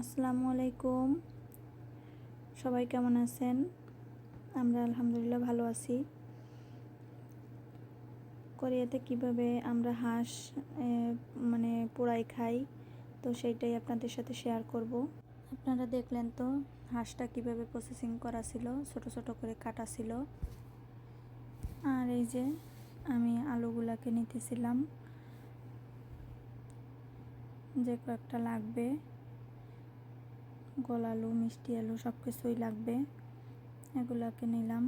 আসসালামু আলাইকুম সবাই কেমন আছেন? আমরা আলহামদুলিল্লাহ ভালো আছি। কোরিয়াতে কীভাবে আমরা হাঁস মানে পোড়াই খাই, তো সেইটাই আপনাদের সাথে শেয়ার করব। আপনারা দেখলেন তো হাঁসটা কীভাবে প্রসেসিং করা ছিল, ছোট ছোট করে কাটা ছিল। আর এই যে আমি আলুগুলাকে নিতেছিলাম। যে কয়েকটা লাগবে। গোল আলু মিষ্টি আলু সব কিছুই লাগবে। এগুলাকে নিলাম।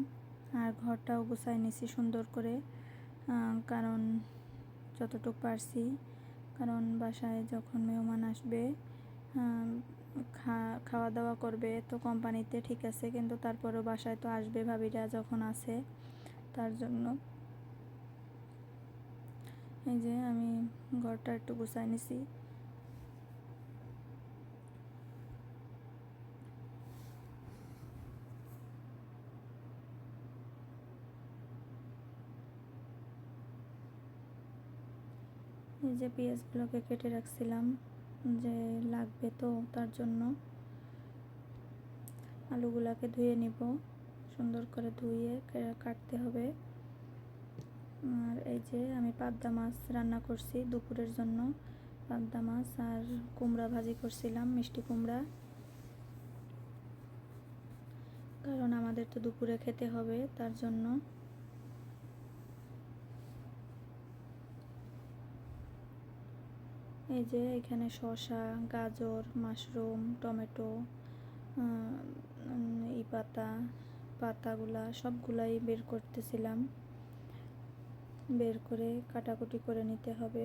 আর ঘরটাও গুছাই নিছি সুন্দর করে কারণ যতটুকু পারছি। কারণ বাসায় যখন মেহমান আসবে খাওয়া দাওয়া করবে তো কোম্পানিতে ঠিক আছে, কিন্তু তারপরেও বাসায় তো আসবে ভাবিরা যখন আসে তার জন্য। এই যে আমি ঘরটা একটু গুছাই নিছি। এই যে পেঁয়াজগুলোকে কেটে রাখছিলাম, যে লাগবে তো তার জন্য। আলুগুলাকে ধুয়ে নিব, সুন্দর করে ধুয়ে কাটতে হবে। আর এই যে আমি পাবদা মাছ রান্না করছি দুপুরের জন্য, পাবদা মাছ আর কুমড়া ভাজি করছিলাম, মিষ্টি কুমড়া। কারণ আমাদের তো দুপুরে খেতে হবে তার জন্য। এই যে এখানে শসা, গাজর, মাশরুম, টমেটো এই পাতা, পাতাগুলা সবগুলাই বের করতেছিলাম। বের করে কাটাকুটি করে নিতে হবে।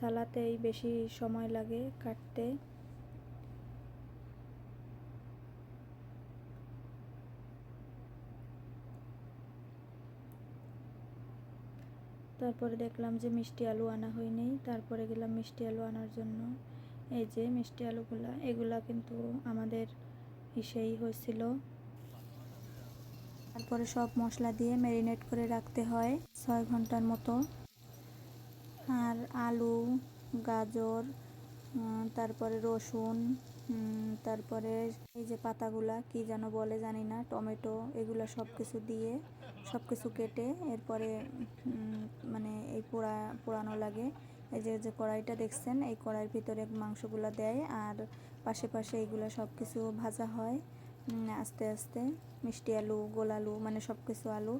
সালাতেই বেশি সময় লাগে কাটতে। তারপরে দেখলাম যে মিষ্টি আলু আনা হয়নি। তারপরে গেলাম মিষ্টি আলু আনার জন্য। এই যে মিষ্টি আলুগুলা, এগুলা কিন্তু আমাদের ইসেই হয়েছিল। তারপরে সব মশলা দিয়ে ম্যারিনেট করে রাখতে হয় ছয় ঘণ্টার মতো। আর আলু, গাজর তারপরে রসুন তারপরে এই যে পাতাগুলা, কি যেন বলে জানি না, টমেটো, এগুলো সব কিছু দিয়ে সব কিছু কেটে এরপরে মানে এই পোড়া, পোড়ানো লাগে। এই যে যে কড়াইটা দেখছেন, এই কড়াইয়ের ভিতরে মাংসগুলো দেয় আর পাশে পাশে এইগুলো সব কিছু ভাজা হয়। আস্তে আস্তে মিষ্টি আলু, গোল আলু মানে সব কিছু আলু,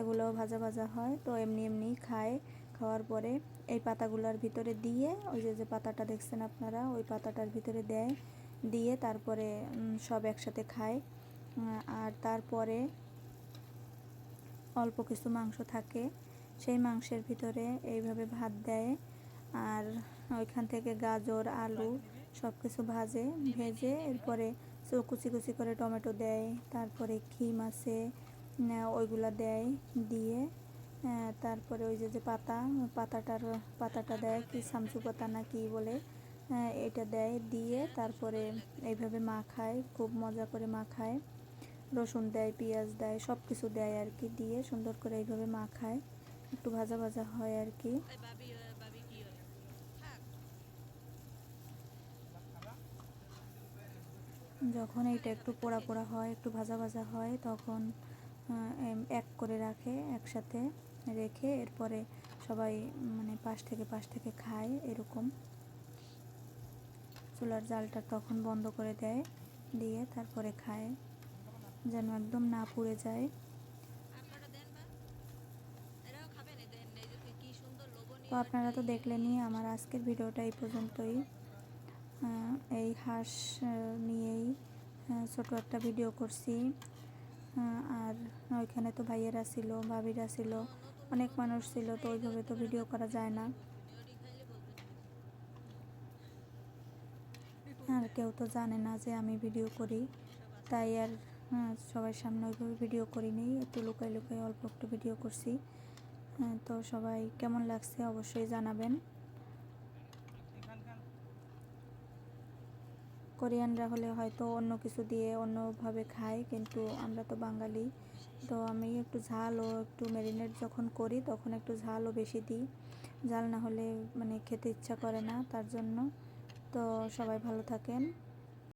এগুলোও ভাজা ভাজা হয়। তো এমনি এমনি খায়। খাওয়ার পরে এই পাতাগুলোর ভিতরে দিয়ে, ওই যে যে পাতাটা দেখছেন আপনারা, ওই পাতাটার ভিতরে দেয়। দিয়ে তারপরে সব একসাথে খায়। আর তারপরে অল্প কিছু মাংস থাকে। সেই মাংসের ভিতরে এইভাবে ভাত দেয়। আর ওইখান থেকে গাজর, আলু সব কিছু ভাজে, ভেজে এরপরে কুচি কুচি করে টমেটো দেয়। তারপরে ক্ষীম আছে ওইগুলা দেয়, দিয়ে তারপরে ওই যে যে পাতা, পাতাটার, পাতাটা দেয়, কি সামসু পাতা না কি বলে এটা দেয় দিয়ে তারপরে এইভাবে মাখায় খুব মজা করে মাখায় রসুন দেয় পেঁয়াজ দেয় সব কিছু দেয় আর কি দিয়ে সুন্দর করে এইভাবে মাখায় একটু ভাজা ভাজা হয় আর কি। যখন এইটা একটু পোড়া পোড়া হয় একটু ভাজা ভাজা হয় তখন এক করে রাখে একসাথে রেখে এরপরে সবাই মানে পাশ থেকে পাশ থেকে খায় এরকম। চুলার জালটা তখন বন্ধ করে দেয়, দিয়ে তারপরে খায়, যেন একদম না পুড়ে যায়। তো আপনারা তো দেখলেনই আমার আজকের ভিডিওটা এই পর্যন্তই। এই হাঁস নিয়েই ছোট একটা ভিডিও করছি। আর ওইখানে তো ভাইয়েরা ছিল, ভাবিরা ছিল, অনেক মানুষ ছিল, তো ওইভাবে তো ভিডিও করা যায় না। আর কেউ তো জানে না যে আমি ভিডিও করি। তাই আর হ্যাঁ, সবার সামনে ওইভাবে ভিডিও করিনি। একটু লুকাই লুকাই অল্প একটু ভিডিও করছি। হ্যাঁ, তো সবাই কেমন লাগছে অবশ্যই জানাবেন। কোরিয়ানরা হলে হয়তো অন্য কিছু দিয়ে অন্যভাবে খায় কিন্তু আমরা তো বাঙালি। তো আমি একটু ঝাল ও একটু ম্যারিনেট যখন করি তখন একটু ঝালও বেশি দিই। ঝাল না হলে মানে খেতে ইচ্ছা করে না তার জন্য তো সবাই ভালো থাকেন।